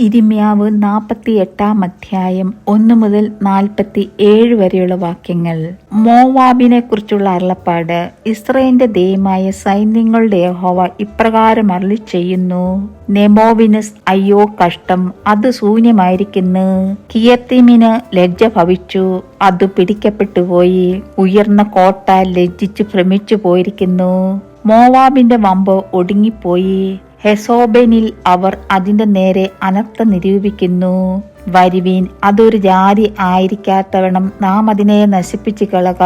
ഇരിമ്യാവ് നാൽപ്പത്തി എട്ടാം അധ്യായം ഒന്ന് മുതൽ നാൽപ്പത്തി ഏഴ് വരെയുള്ള വാക്യങ്ങൾ. മോവാബിനെ കുറിച്ചുള്ള അരുളപ്പാട് ഇസ്രയേലിന്റെ ദൈവമായ സൈന്യങ്ങളുടെ ഹോവ ഇപ്രകാരം അരളി ചെയ്യുന്നു നെമോവിനസ് അയ്യോ കഷ്ടം അത് ശൂന്യമായിരിക്കുന്നു. കിയത്തിമിന് ലജ്ജ ഭവിച്ചു അത് പിടിക്കപ്പെട്ടുപോയി ഉയർന്ന കോട്ട ലജ്ജിച്ചു ഭ്രമിച്ചു പോയിരിക്കുന്നു മോവാബിന്റെ വമ്പ് ഒടുങ്ങിപ്പോയി ഹെസോബനിൽ അവർ അതിന്റെ നേരെ അനർത്ഥം നിരൂപിക്കുന്നു. വരുവീൻ അതൊരു ജാതി ആയിരിക്കാത്തവണ്ണം നാം അതിനെ നശിപ്പിച്ചു കളക.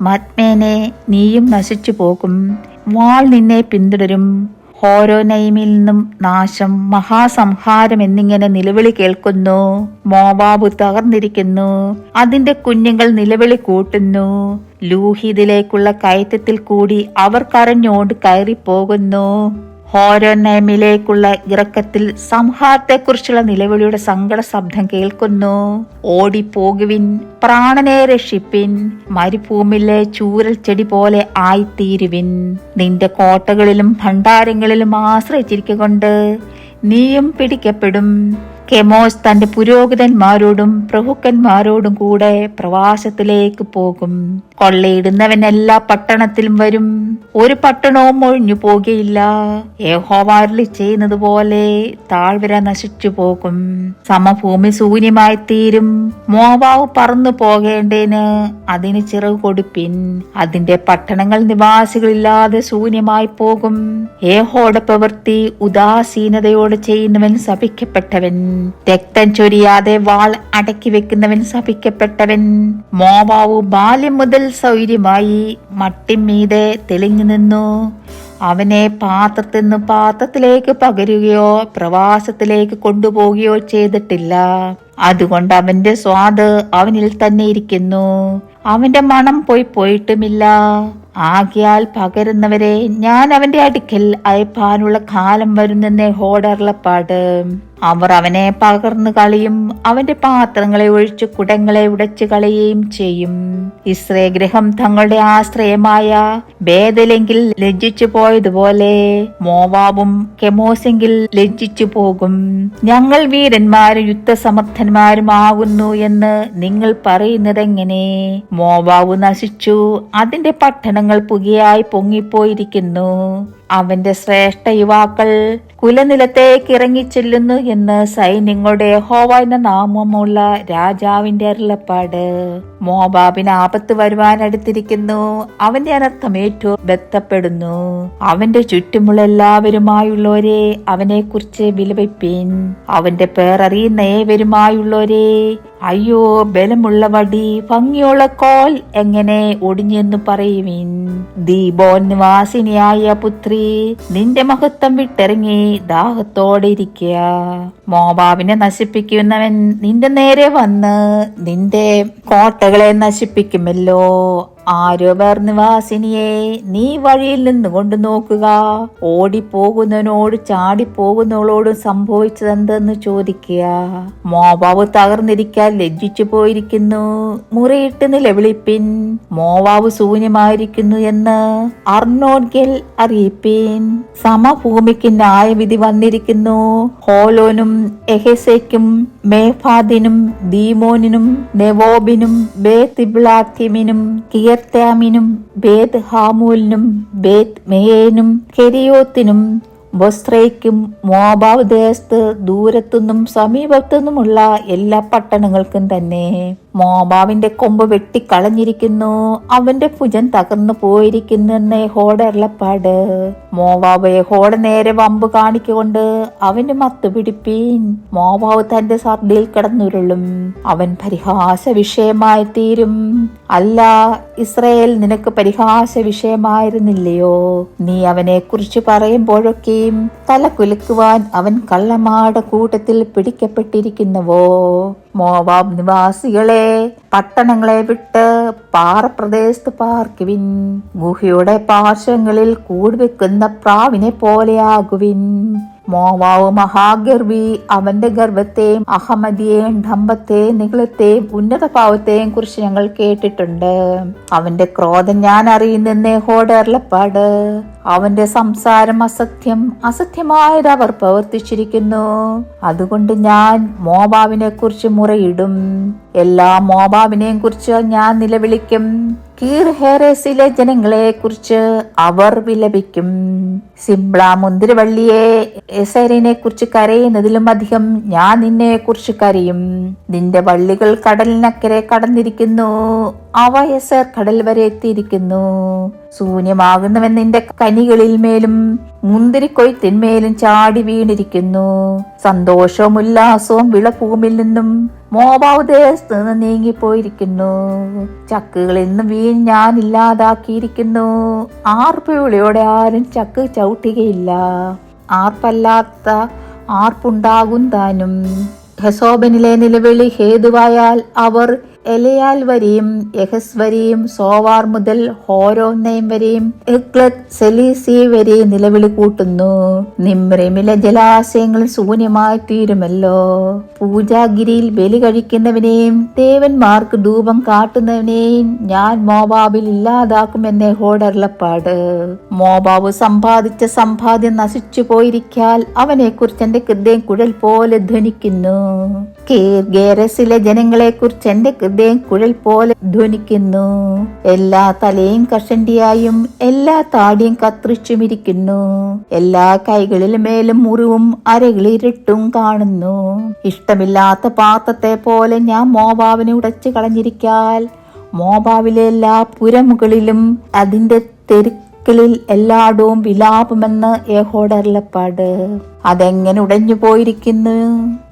മത്മേനെ നീയും നശിച്ചു പോകും. വാൾ നിന്നെ പിന്തുടരും. ഹോരോനൈമിൽ നിന്നും നാശം മഹാസംഹാരം എന്നിങ്ങനെ നിലവിളി കേൾക്കുന്നു. മോവാബ് തകർന്നിരിക്കുന്നു. അതിന്റെ കുഞ്ഞുങ്ങൾ നിലവിളി കൂട്ടുന്നു. ലൂഹിതിലേക്കുള്ള കയറ്റത്തിൽ കൂടി അവർ കരഞ്ഞോണ്ട് കയറിപ്പോകുന്നു. ഹോരോനൈമിലേക്കുള്ള ഇറക്കത്തിൽ സംഹാരത്തെക്കുറിച്ചുള്ള നിലവിളിയുടെ സങ്കട ശബ്ദം കേൾക്കുന്നു. ഓടിപ്പോകുവിൻ പ്രാണനെ രക്ഷിപ്പിൻ മരുഭൂമിയിലെ ചൂരൽ ചെടി പോലെ ആയിത്തീരുവിൻ. നിന്റെ കോട്ടകളിലും ഭണ്ഡാരങ്ങളിലും ആശ്രയിച്ചിരിക്കൊണ്ട് നീയും പിടിക്കപ്പെടും. കെമോസ് തന്റെ പുരോഹിതന്മാരോടും പ്രഭുക്കന്മാരോടും കൂടെ പ്രവാസത്തിലേക്ക് പോകും. കൊള്ളയിടുന്നവൻ എല്ലാ പട്ടണത്തിലും വരും. ഒരു പട്ടണവും ഒഴിഞ്ഞു പോകുകയില്ല. യഹോവാരിൽ ചെയ്യുന്നത് പോലെ താഴ്വര നശിച്ചു പോകും. സമഭൂമി ശൂന്യമായി തീരും. മോവാവ് പറന്നു പോകേണ്ടതിന് അതിന് ചിറക് കൊടുപ്പിൻ. അതിന്റെ പട്ടണങ്ങൾ നിവാസികളില്ലാതെ ശൂന്യമായി പോകും. ഏഹോടെ പ്രവൃത്തി ഉദാസീനതയോടെ ചെയ്യുന്നവൻ ശപിക്കപ്പെട്ടവൻ. രക്തം ചൊരിയാതെ വാൾ അടക്കി വെക്കുന്നവൻ ശപിക്കപ്പെട്ടവൻ. മോവാവു ബാല്യം മുതൽ സൗര്യമായി മട്ടിമീതെ തെളിഞ്ഞു നിന്നു. അവനെ പാത്രത്തിൽ നിന്ന് പാത്രത്തിലേക്ക് പകരുകയോ പ്രവാസത്തിലേക്ക് കൊണ്ടുപോവുകയോ ചെയ്തിട്ടില്ല. അതുകൊണ്ട് അവന്റെ സ്വാദ് അവനിൽ തന്നെ ഇരിക്കുന്നു. അവന്റെ മണം പോയി പോയിട്ടുമില്ല. ആകിയാൽ പകരുന്നവരെ ഞാൻ അവന്റെ അടുക്കൽ അയപ്പാനുള്ള കാലം വരുന്നെന്നേ ഹോടർളപ്പാട് അവർ അവനെ പകർന്നു കളിയും അവന്റെ പാത്രങ്ങളെ ഒഴിച്ച് കുടങ്ങളെ ഉടച്ചു കളയുകയും ചെയ്യും. ഇസ്രേ ഗ്രഹം തങ്ങളുടെ ആശ്രയമായ ഭേദലെങ്കിൽ ലജ്ജിച്ചു പോയതുപോലെ മോവാബും കെമോസെങ്കിൽ ലജ്ജിച്ചു പോകും. ഞങ്ങൾ വീരന്മാരും യുദ്ധസമർത്ഥന്മാരും ആകുന്നു എന്ന് നിങ്ങൾ പറയുന്നതെങ്ങനെ? മോവാബു നശിച്ചു. അതിന്റെ പട്ടണങ്ങൾ പുകയായി പൊങ്ങിപ്പോയിരിക്കുന്നു. അവന്റെ ശ്രേഷ്ഠ യുവാക്കൾ കുലനിലത്തേക്ക് ഇറങ്ങിച്ചെല്ലുന്നു എന്ന് സൈന്യങ്ങളുടെ ഹോവ എന്ന നാമമുള്ള രാജാവിന്റെ അരുളപ്പാട്. മോബാബിന് ആപത്ത് വരുവാനടുത്തിരിക്കുന്നു അവന്റെ അനർത്ഥം ഏറ്റവും ബന്ധപ്പെടുന്നു. അവന്റെ ചുറ്റുമുള്ള എല്ലാവരുമായുള്ളവരെ അവനെ കുറിച്ച് വിലപിപ്പിൻ. അവന്റെ പേർ അറിയുന്ന ഏവരുമായുള്ളവരെ അയ്യോ ബലമുള്ള വടി ഭംഗിയുള്ള കോൽ എങ്ങനെ ഒടിഞ്ഞെന്ന് പറയുവിൻ ദീപോൻ നിവാസിനിയായ പുത്രി നിന്റെ മഹത്വം വിട്ടിറങ്ങി ദാഹത്തോടെ ഇരിക്കുക. മോബാബിനെ നശിപ്പിക്കുന്നവൻ നിന്റെ നേരെ വന്ന് നിന്റെ കോട്ടകളെ നശിപ്പിക്കുമല്ലോ. ആരോപർ നിവാസിനിയെ നീ വഴിയിൽ നിന്ന് കൊണ്ട് നോക്കുക. ഓടിപ്പോകുന്നവനോട് ചാടിപ്പോകുന്നവളോടും സംഭവിച്ചതെന്തെന്ന് ചോദിക്കുക. മോവാവ് തകർന്നിരിക്കാൻ ലജ്ജിച്ചു പോയിരിക്കുന്നു. മുറിയിട്ട് നിലവിളിപ്പിൻ. മോവാവ് ശൂന്യമായിരിക്കുന്നു എന്ന് അർണോഡ്ഗൽ അറിയിപ്പിൻ. സമഭൂമിക്ക് ന്യായവിധി വന്നിരിക്കുന്നു. ഹോലോനും എഹെസയ്ക്കും മേഫാദിനും ദീമോനിനും നെവോബിനും ബേത്തിബ്ലാത്തിമിനും കിയർത്താമിനും ബേത് ഹാമൂലിനും ബേത് മേയനും കെരിയോത്തിനും ബൊസ്രയ്ക്കും മോബാവ് ദേശത്ത് ദൂരത്തുനിന്നും സമീപത്തുനിന്നുമുള്ള എല്ലാ പട്ടണങ്ങൾക്കും തന്നെ. മോബാവിന്റെ കൊമ്പ് വെട്ടിക്കളഞ്ഞിരിക്കുന്നു. അവന്റെ ഭുജൻ തകർന്നു പോയിരിക്കുന്നു എന്ന് ഹോടർളപ്പാട് മോവാവ് ഹോട നേരെ വമ്പ് കാണിക്കൊണ്ട് അവന് മത്തു പിടിപ്പീൻ. മോവാവ് തന്റെ സർദിയിൽ കിടന്നുരുളും. അവൻ പരിഹാസ വിഷയമായി തീരും അല്ല ഇസ്രയേൽ നിനക്ക് പരിഹാസ വിഷയമായിരുന്നില്ലയോ നീ അവനെ കുറിച്ച് പറയുമ്പോഴൊക്കെയും തല കുലുക്കുവാൻ അവൻ കള്ളമാട കൂട്ടത്തിൽ പിടിക്കപ്പെട്ടിരിക്കുന്നുവോ? മോവാബ് നിവാസികളെ പട്ടണങ്ങളെ വിട്ട് പാറപ്രദേശത്ത് പാർക്കുവിൻ. ഗുഹയുടെ പാർശ്വങ്ങളിൽ കൂടുവെക്കുന്ന പ്രാവിനെ പോലെയാകുവിൻ. മോവാവ് മഹാഗർവി അവന്റെ ഗർഭത്തെയും അഹമ്മദിയെയും ഡംബത്തെയും നികളത്തെയും ഉന്നത ഭാവത്തെയും കുറിച്ച് ഞങ്ങൾ കേട്ടിട്ടുണ്ട്. അവന്റെ ക്രോധം ഞാൻ അറിയുന്നെന്നേ ഹോടേർലപ്പാട് അവന്റെ സംസാരം അസത്യം അസത്യമായത് അവർ പ്രവർത്തിച്ചിരിക്കുന്നു. അതുകൊണ്ട് ഞാൻ മോബാവിനെ കുറിച്ച് മുറയിടും. എല്ലാ മോബാവിനെയും കുറിച്ച് ഞാൻ നിലവിളിക്കും. കീർ ഹേറേസിലെ ജനങ്ങളെ കുറിച്ച് അവർ വിലപിക്കും. സിംബ്ല മുന്തിരിവള്ളിയെ എസൈറിനെ കുറിച്ച് കരയുന്നതിലും അധികം ഞാൻ നിന്നെ കുറിച്ച് കരയും. നിന്റെ വള്ളികൾ കടലിനക്കരെ കടന്നിരിക്കുന്നു. അവ എസർ കടൽ വരെ എത്തിയിരിക്കുന്നു. ശൂന്യമാകുന്നവൻ നിന്റെ കനികളിൽ മേലും മുന്തിരിക്കൊയ്ത്തിന്മേലും ചാടി വീണിരിക്കുന്നു. സന്തോഷവും ഉല്ലാസവും വിളഭൂമിൽ നിന്നും മോബാവ് ദേശത്ത് നിന്ന് നീങ്ങിപ്പോയിരിക്കുന്നു. ചക്കുകളിൽ നിന്ന് വീൺ ഞാൻ ഇല്ലാതാക്കിയിരിക്കുന്നു. ആർപ്പുവിളിയോടെ ആരും ചക്ക് ചവിട്ടുകയില്ല. ആർപ്പല്ലാത്ത ആർപ്പുണ്ടാകും താനും. ഹെസോബനിലെ നിലവിളി ഹേതുവായാൽ അവർ എലയാൽ വരെയും യഹസ് വരെയും സോവാർ മുതൽ ഹോരോന്നയം വരെയും എഹ്ലത് സെലീസി വരെ നിലവിളി കൂട്ടുന്നു. നിമ്രമിലെ ജലാശയങ്ങൾ ശൂന്യമായി തീരുമല്ലോ. പൂജാഗിരിയിൽ ബലി കഴിക്കുന്നവനെയും ദേവന്മാർക്ക് ധൂപം കാട്ടുന്നവനെയും ഞാൻ മോബാബിൽ ഇല്ലാതാക്കുമെന്നേ ഹോടർലപ്പാട് മോബാബ് സമ്പാദിച്ച സമ്പാദ്യം നശിച്ചു പോയിരിക്കാൽ അവനെ കുറിച്ച് എന്റെ ഹൃദയം കുഴൽ പോലെ ധ്വനിക്കുന്നു. ഗേരസിലെ ജനങ്ങളെ കുറിച്ച് എന്റെ ഹൃദയം കുഴൽ പോലെ ധ്വനിക്കുന്നു. എല്ലാ തലയും കഷണ്ടിയായും എല്ലാ താടിയും കത്രിച്ചുമിരിക്കുന്നു. എല്ലാ കൈകളിലും മേലും മുറിവും അരകളിരട്ടും കാണുന്നു. ഇഷ്ടമില്ലാത്ത പാത്രത്തെ പോലെ ഞാൻ മോബാവിനെ ഉടച്ചു കളഞ്ഞിരിക്കാൽ മോബാവിലെ എല്ലാ പുരമുകളിലും അതിന്റെ തെരുക്കളിൽ എല്ലായിടവും വിലാപമെന്ന് ഏഹോടർലപ്പാട് അതെങ്ങനെ ഉടഞ്ഞു പോയിരിക്കുന്നു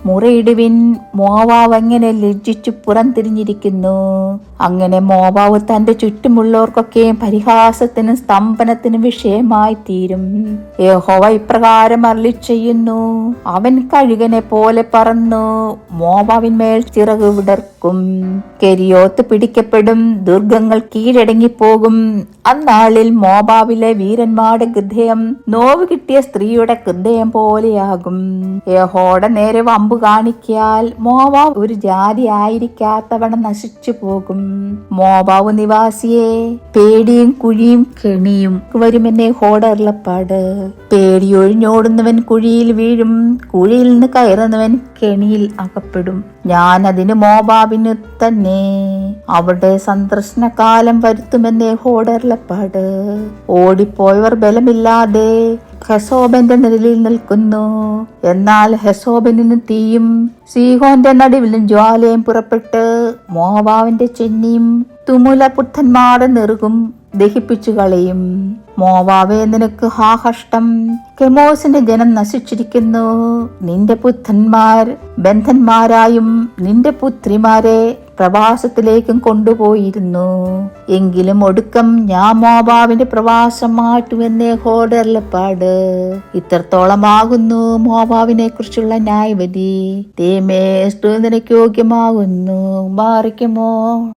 മുറയിടുവിൻ മോവാവ് എങ്ങനെ ലജ്ജിച്ചു പുറംതിരിഞ്ഞിരിക്കുന്നു. അങ്ങനെ മോവാവ് തന്റെ ചുറ്റുമുള്ളവർക്കൊക്കെ പരിഹാസത്തിനും സ്തംഭനത്തിനും വിഷയമായി തീരും. യഹോവ ഇപ്രകാരം അരളി ചെയ്യുന്നു അവൻ കഴുകനെ പോലെ പറന്നു. മോവാവിന്മേൽ ചിറക് വിടർക്കും. കെരിയോത്ത് പിടിക്കപ്പെടും. ദുർഗങ്ങൾ കീഴടങ്ങിപ്പോകും. അന്നാളിൽ മോബാവിലെ വീരന്മാരുടെ ഹൃദയം നോവ് കിട്ടിയ സ്ത്രീയുടെ ഹൃദയം പോലെയാകും. യഹോടെ നേരെ വമ്പ് കാണിക്കാൽ മോവാവ് ഒരു ജാതി ആയിരിക്കാത്തവണ്ണം നശിച്ചു പോകും. മോവാവ് നിവാസിയെ പേടിയും കുഴിയും കെണിയും വരുമെന്നേ ഹോടർലപ്പാട്. പേടിയൊഴിഞ്ഞോടുന്നവൻ കുഴിയിൽ വീഴും കുഴിയിൽ നിന്ന് കയറുന്നവൻ കെണിയിൽ അകപ്പെടും. ഞാൻ അതിന് മോബാബിന് തന്നെ. അവിടെ സന്ദർശനകാലം വരുത്തുമെന്നേ ഹോടർലപ്പാട്. ഓടിപ്പോയവർ ബലമില്ലാതെ ഹെസോബന്റെ നിഴലിൽ നിൽക്കുന്നു. എന്നാൽ ഹെസോബനും തീയും സീഹോന്റെ നടുവിലും ജ്വാലയും പുറപ്പെട്ട് മോവാവിന്റെ ചെന്നിയും തുമുല പുത്തന്മാരുടെ നെറുകും ദഹിപ്പിച്ചു കളയും. മോവാവേ നിനക്ക് ഹാ കഷ്ടം. കെമോസിന്റെ ജനം നശിച്ചിരിക്കുന്നു. നിന്റെ പുത്രന്മാർ ബന്ധന്മാരായും നിന്റെ പുത്രിമാരെ പ്രവാസത്തിലേക്കും കൊണ്ടുപോയിരുന്നു. എങ്കിലും ഒടുക്കം ഞാൻ മോബാവിന്റെ പ്രവാസം മാറ്റുമെന്നേ ഹോഡർലപ്പാട് ഇത്രത്തോളമാകുന്നു മോബാവിനെ കുറിച്ചുള്ള ന്യായവതി തേമേ നിനക്ക് യോഗ്യമാകുന്നു. മാറിക്കുമോ